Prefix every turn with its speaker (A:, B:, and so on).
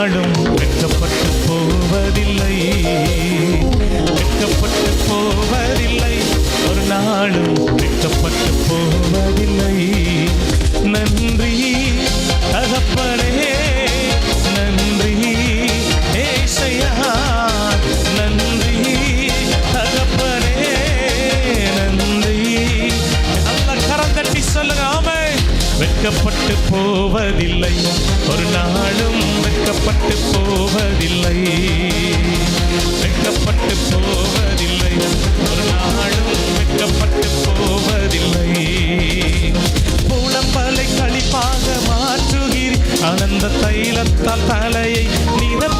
A: நாடும் வெட்கப்பட்டு போவதில்லை. ஒரு நாளும் வெட்கப்பட்டு போவதில்லை. வெட்கப்பட்டு போவதில்லை. ஒரு நாளும் வெட்கப்பட்டு போவதில்லை. புலம்பலை கழிப்பாக மாற்றுகிறீர். ஆனந்த தைலத்தால் தலையை நிரப்புகின்றீர்